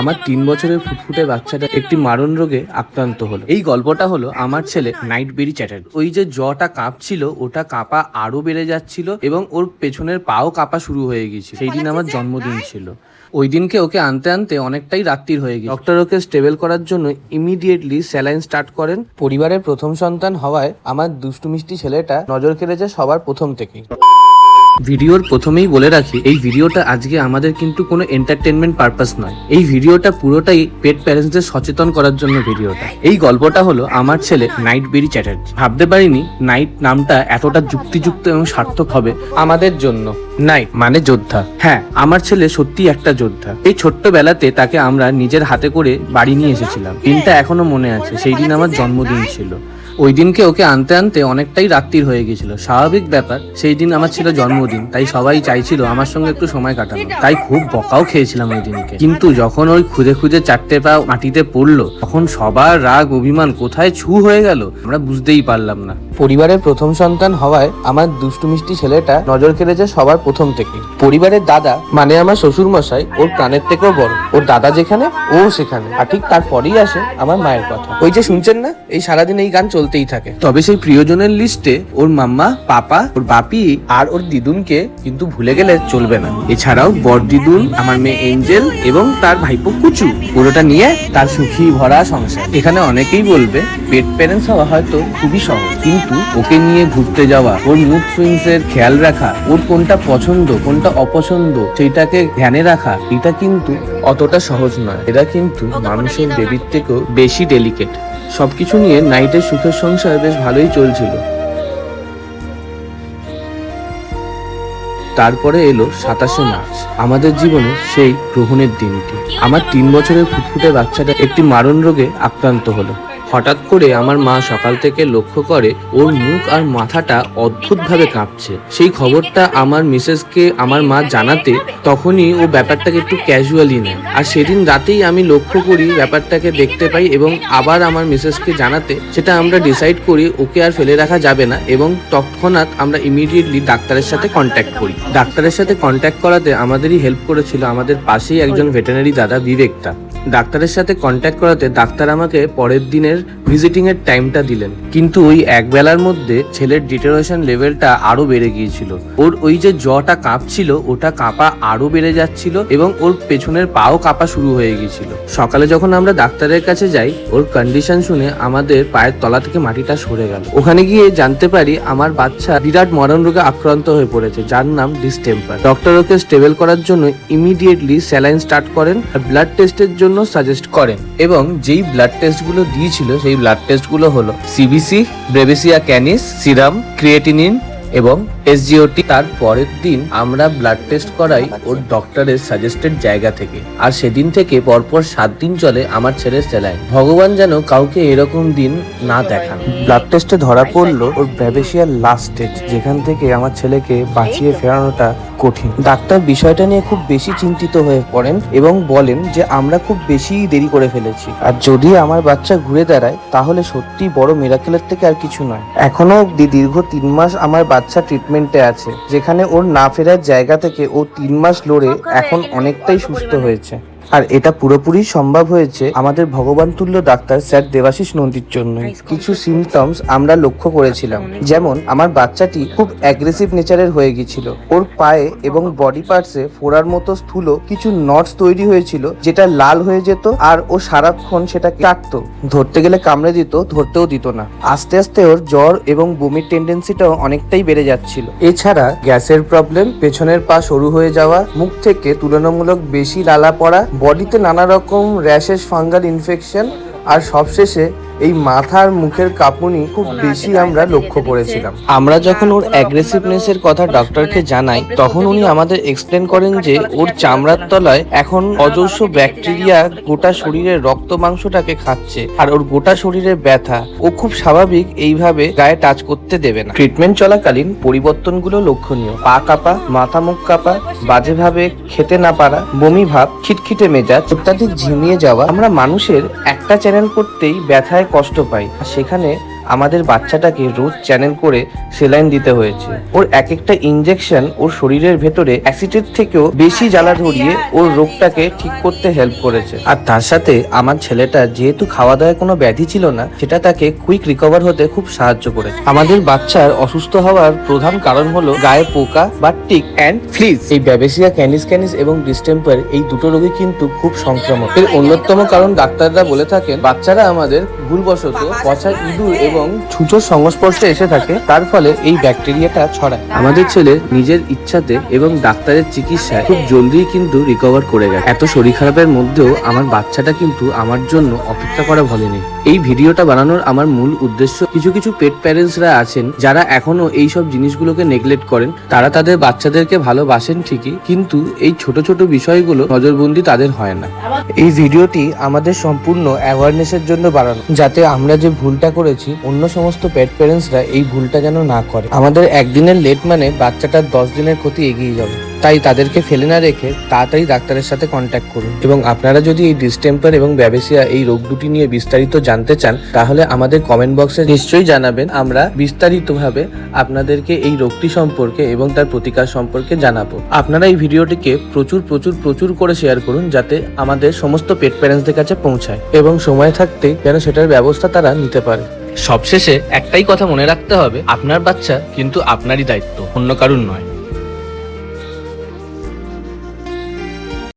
আমার তিন বছরের ফুটফুটে বাচ্চাটা একটি মারণ রোগে আক্রান্ত হলো। এই গল্পটা হলো আমার ছেলে নাইট বেরি চ্যাটার্জি ওই যে জ্বটা কাঁপছিল, ওটা কাঁপা আরও বেড়ে যাচ্ছিল এবং ওর পেছনের পাও কাঁপা শুরু হয়ে গেছিল সেই দিন আমার জন্মদিন ছিল। ওই দিনকে ওকে আনতে আনতে অনেকটাই রাত্রির হয়ে গেছে ডক্টর ওকে স্টেবল করার জন্য ইমিডিয়েটলি স্যালাইন স্টার্ট করেন। পরিবারের প্রথম সন্তান হওয়ায় আমার দুষ্টু মিষ্টি ছেলেটা নজর কেড়েছে সবার প্রথম থেকেই। ভিডিওর প্রথমেই বলে রাখি, এই ভিডিওটা আজকে আমাদের কিন্তু কোনো এন্টারটেনমেন্ট পারপাস নয়। এই ভিডিওটা পুরোটাই পেট প্যারেন্টসদের সচেতন করার জন্য ভিডিওটা। এই গল্পটা হলো আমার ছেলে নাইট বেরি চ্যাটার্জি ভাবতে পারিনি নাইট নামটা এতটা যুক্তিযুক্ত এবং সার্থক হবে আমাদের জন্য। নাইট মানে যোদ্ধা। হ্যাঁ আমার ছেলে সত্যি একটা যোদ্ধা। এই ছোট্ট বেলাতে তাকে আমরা নিজের হাতে করে বাড়ি নিয়ে এসেছিলাম। দিনটা এখনও মনে আছে, সেই দিন আমার জন্মদিন ছিল। ওই দিনকে ওকে আনতে আনতে অনেকটাই রাত্রির হয়ে গেছিল। স্বাভাবিক ব্যাপার, সেই দিন আমার ছিল জন্মদিন, তাই সবাই চাইছিল আমার সঙ্গে একটু সময় কাটানো। তাই খুব বকাও খেয়েছিলাম ওই দিনকে কিন্তু যখন ওই খুঁজে খুঁজে চারটে পা মাটিতে পড়ল, তখন সবার রাগ, অভিমান কোথায় ছু হয়ে গেল আমরা বুঝতেই পারলাম না। পরিবারের প্রথম সন্তান হওয়ায় আমার দুষ্টু মিষ্টি ছেলেটা নজর কেড়েছে সবার প্রথম থেকে। পরিবারের দাদা মানে আমার শ্বশুর মশাই ওর প্রাণের থেকেও বড়। ওর দাদা যেখানে, ও সেখানে। আর ঠিক তারপরেই আসে আমার মায়ের কথা। ওই যে শুনছেন না? এই সারাদিন এই গান চলতেই থাকে। তবে সেই প্রিয়জনের লিস্টে ওর মাম্মা, পাপা, ওর বাপি আর ওর দিদুনকে কিন্তু ভুলে গেলে চলবে না। এছাড়াও বর দিদুন, আমার মেয়ে এঞ্জেল এবং তার ভাইপো কুচু, পুরোটা নিয়ে তার সুখী ভরা সংসার। এখানে অনেকেই বলবে, পেট প্যারেন্টস হওয়া হয়তো খুবই সহজ। কিন্তু ওকে নিয়ে ঘুরতে যাওয়া ওর মুড সুইংস এর খেয়াল রাখা ওর কোনটা পছন্দ কোনটা অপছন্দ সেইটাকে ধ্যানে রাখা এটা কিন্তু অতটা সহজ নয়। এরা কিন্তু মানুষের বেবির থেকেও বেশি ডেলিকেট সবকিছু নিয়ে নাইটের সুখের সংসার বেশ ভালোই চলছিল। তারপরে এলো সাতাশে মার্চ। আমাদের জীবনে সেই গ্রহণের দিনটি। আমার তিন বছরের ফুটফুটে বাচ্চাটা একটি মারণ রোগে আক্রান্ত হলো। হঠাৎ করে আমার মা সকাল থেকে লক্ষ্য করে ওর মুখ আর মাথাটা অদ্ভুতভাবে কাঁপছে। সেই খবরটা আমার মিসেসকে আমার মা জানাতে তখনই ও ব্যাপারটাকে একটু ক্যাজুয়ালি নেয়। আর সেদিন রাতেই আমি লক্ষ্য করি ব্যাপারটাকে দেখতে পাই এবং আবার আমার মিসেসকে জানাতে সেটা আমরা ডিসাইড করি ওকে আর ফেলে রাখা যাবে না এবং তৎক্ষণাৎ আমরা ইমিডিয়েটলি ডাক্তারের সাথে কন্ট্যাক্ট করি। ডাক্তারের সাথে কন্ট্যাক্ট করাতে আমাদেরই হেল্প করেছিল আমাদের পাশেই একজন ভেটেনারি দাদা বিবেকটা ডাক্তারের সাথে কন্ট্যাক্ট করাতে ডাক্তার আমাকে পরের দিনের ভিজিটিং এর টাইমটা দিলেন। কিন্তু ওই এক বেলার মধ্যে ছেলের ডিটারেশন লেভেলটা আরও বেড়ে গিয়েছিল। ওর ওই যে জটা কাঁপছিল, ওটা কাঁপা আরও বেড়ে যাচ্ছিল এবং ওর পেছনের পাও কাঁপা শুরু হয়ে গিয়েছিল। সকালে যখন আমরা ডাক্তারের কাছে যাই, ওর কন্ডিশন শুনে আমাদের পায়ের তলা থেকে মাটিটা সরে গেল। ওখানে গিয়ে জানতে পারি আমার বাচ্চা বিরাট মরণ রোগে আক্রান্ত হয়ে পড়েছে, যার নাম ডিসটেম্পার ডক্টর ওকে স্টেবল করার জন্য ইমিডিয়েটলি স্যালাইন স্টার্ট করেন আর ব্লাড টেস্টের জন্য সাজেস্ট করেন। এবং যেই ব্লাড টেস্টগুলো দিয়েছিল, সেই ব্লাড টেস্টগুলো হলো CBC babesia canis serum creatinine এবং এসজিওটি তার পরের দিন আমরা ব্লাড টেস্ট করাই ওর ডক্টরের সাজেস্টেড জায়গা থেকে। আর সেদিন থেকে পরপর সাত দিন চলে আমার ছেলের সেলাইন। ভগবান যেন কাউকে এরকম দিন না দেখান। ব্লাড টেস্টে ধরা পড়ল ওর ব্যাবেশিয়ার লাস্ট স্টেজ যেখান থেকে আমার ছেলেকে বাঁচিয়ে ফেরানোটা কঠিন। ডাক্তার বিষয়টা নিয়ে খুব বেশি চিন্তিত হয়ে পড়েন এবং বলেন যে, আমরা খুব বেশি দেরি করে ফেলেছি। আর যদি আমার বাচ্চা ঘুরে দাঁড়ায়, তাহলে সত্যি বড় মেরাকেলের থেকে আর কিছু নয়। এখনও অব্দি দীর্ঘ তিন মাস আমার বাচ্চা ট্রিটমেন্টে আছে, যেখানে ওর না ফেরার জায়গা থেকে ও তিন মাস লড়ে এখন অনেকটাই সুস্থ হয়েছে। আর এটা পুরোপুরি সম্ভব হয়েছে আমাদের ভগবান তুল্য ডাক্তার স্যার দেবাশিস নন্দীর জন্য কিছু সিমটমস আমরা লক্ষ্য করেছিলাম। যেমন আমার বাচ্চাটি খুব অ্যাগ্রেসিভ নেচারের হয়ে গিয়েছিল। ওর পায়ে এবং বডি পার্টসে ফোড়ার মতো স্থূল কিছু নটস তৈরি হয়েছিল যেটা লাল হয়ে যেত আর ও সারাক্ষণ সেটা কাটতো। ধরতে গেলে কামড়ে দিত ধরতেও দিত না। আস্তে আস্তে ওর জ্বর এবং বমির টেন্ডেন্সিটাও অনেকটাই বেড়ে যাচ্ছিল। এছাড়া গ্যাসের প্রবলেম পেছনের পা সরু হয়ে যাওয়া মুখ থেকে তুলনামূলক বেশি লালা পড়া বডিতে নানা রকম র্যাশেস ফাঙ্গাল ইনফেকশন আর সবশেষে এই মাথার মুখের কাঁপুনি খুব বেশি আমরা লক্ষ্য করেছিলাম। আমরা যখন ওর অ্যাগ্রেসিভনেসের কথা ডক্টরকে জানাই তখন উনি আমাদের এক্সপ্লেন করেন যে ওর চামড়ার তলায় এখন অজস্র ব্যাকটেরিয়া গোটা শরীরের রক্ত মাংসটাকে খাচ্ছে আর ওর গোটা শরীরে ব্যথা। ও খুব স্বাভাবিক এইভাবে গায়ে টাচ করতে দেবে না। ট্রিটমেন্ট চলাকালীন পরিবর্তনগুলো লক্ষণীয়। পা কাঁপা মাথা মুখ কাঁপা বাজেভাবে খেতে না পারা বমি ভাব খিটখিটে মেজাজ অত্যাধিক ঝিমিয়ে যাওয়া। আমরা মানুষের একটা চ্যানেল করতেই ব্যথায় কষ্ট পাই। সেখানে আমাদের বাচ্চাটাকে রোজ চ্যানেল করে সেলাইন দিতে হয়েছে। ওর এক একটা ইনজেকশন ওর শরীরের ভেতরে অ্যাসিডের থেকেও বেশি জ্বালা ধরিয়ে ওর রোগটাকে ঠিক করতে হেল্প করেছে। আর তার সাথে আমার ছেলেটা যেহেতু খাওয়া দাওয়ায় কোনো ব্যাধি ছিল না, সেটা তাকে কুইক রিকভার হতে খুব সাহায্য করেছে। আমাদের বাচ্চার অসুস্থ হওয়ার প্রধান কারণ হলো গায়ে পোকা বা টিক অ্যান্ড ফ্লিজ এই ব্যাবেসিয়া ক্যানিস ক্যানিস এবং ডিস্টেম্পার এই দুটো রোগই কিন্তু খুব সংক্রামক এর অন্যতম কারণ ডাক্তাররা বলে থাকেন, বাচ্চারা আমাদের ভুলবশত পচা ইঁদুর এবং ছুঁচোর সংস্পর্শে এসে থাকে তার ফলে এই ব্যাকটেরিয়াটা ছড়ায়। আমাদের ছেলে নিজের ইচ্ছাতে এবং ডাক্তারের চিকিৎসায় খুব জলদি কিন্তু রিকভার করে গেছে। এত শরীর খারাপের মধ্যেও আমার বাচ্চাটা কিন্তু আমার জন্য অপেক্ষা করা ভুলেনি এই ভিডিওটা বানানোর আমার মূল উদ্দেশ্য কিছু কিছু পেট প্যারেন্টসরা আছেন যারা এখনও এই সব জিনিসগুলোকে নেগলেক্ট করেন। তারা তাদের বাচ্চাদেরকে ভালোবাসেন ঠিকই, কিন্তু এই ছোট ছোট বিষয়গুলো নজরবন্দি তাদের হয় না। এই ভিডিওটি আমাদের সম্পূর্ণ অ্যাওয়ারনেসের জন্য বানানো, যাতে আমরা যে ভুলটা করেছি, অন্য সমস্ত পেট প্যারেন্টসরা এই ভুলটা যেন না করে। আমাদের একদিনের লেট মানে বাচ্চাটার দশ দিনের ক্ষতি এগিয়ে যাবে। তাই তাদেরকে ফেলে না রেখে তাড়াতাড়ি ডাক্তারের সাথে কন্ট্যাক্ট করুন। এবং আপনারা যদি এই ডিস্টেম্পার এবং ব্যাবেসিয়া এই রোগ দুটি নিয়ে বিস্তারিত জানতে চান, তাহলে আমাদের কমেন্ট বক্সে নিশ্চয়ই জানাবেন। আমরা বিস্তারিতভাবে আপনাদেরকে এই রোগটি সম্পর্কে এবং তার প্রতিকার সম্পর্কে জানাব। আপনারা এই ভিডিওটিকে প্রচুর প্রচুর প্রচুর করে শেয়ার করুন যাতে আমাদের সমস্ত পেট প্যারেন্টসদের কাছে পৌঁছায় এবং সময় থাকতে যেন সেটার ব্যবস্থা তারা নিতে পারে। সবশেষে একটাই কথা মনে রাখতে হবে, আপনার বাচ্চা কিন্তু আপনারই দায়িত্ব, অন্য কারুর নয়।